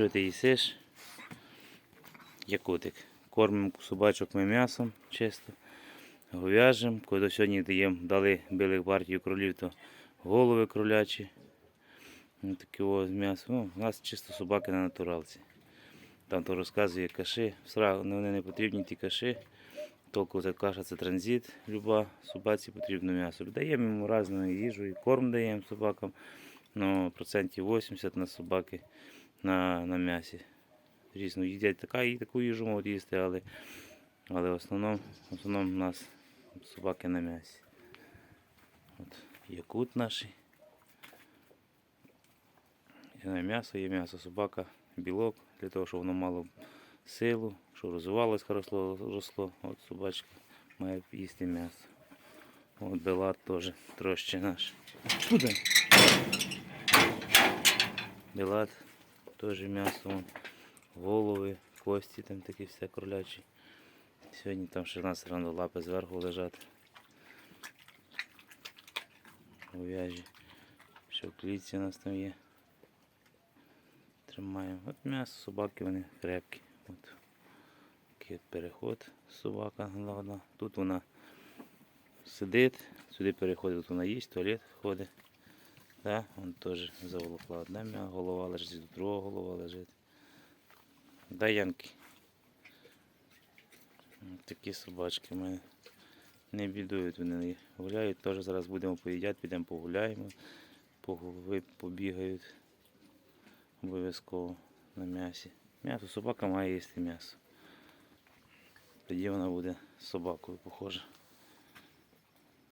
Що ти їсиш? Якутик. Кормимо собачок ми м'ясом чисто. Говяжим. Коли сьогодні даємо, дали білих партію кролів, то голови кролячі. Ось таке ось м'ясо. Ну, у нас чисто собаки на натуралці. Там то розказує каши. Ну, Вони не потрібні ті каши. Толку це каша це транзит. Люба собаці потрібно м'ясо. Даємо йому різну їжу, і корм даємо собакам. Ну, процентів 80 на собаки на, на м'ясі. Різно їдять така, і таку їжу можуть їсти, але, але в основному, в основному у нас собаки на м'ясі. От, якут наш. Є м'ясо, є м'ясо собака, білок, для того, щоб воно мало силу, щоб розвивалось хорошо, росло. От собачка має їсти м'ясо. От белат теж трошки наш. Куди? Белат теж м'ясо. Голови, кості там такі все кролячі. Сьогодні там ще у нас рано лапи зверху лежать. Говяжі. В у нас там є. Тримаємо. От м'ясо, собаки вони крепкі. От. Такий от переход. Собака ладна. Тут вона сидить, сюди переходить, тут вона їсть, туалет ходить. Да? Вон теж заволокла одна голова лежить, друга голова лежить. Дай Янки. Такі собачки в. Не бідують вони гуляють. Теж зараз будемо поїдять, підемо погуляємо, погу- побігають. Обов'язково на м'ясі. М'ясо собака має їсти м'ясо. Тоді вона буде собакою похожа.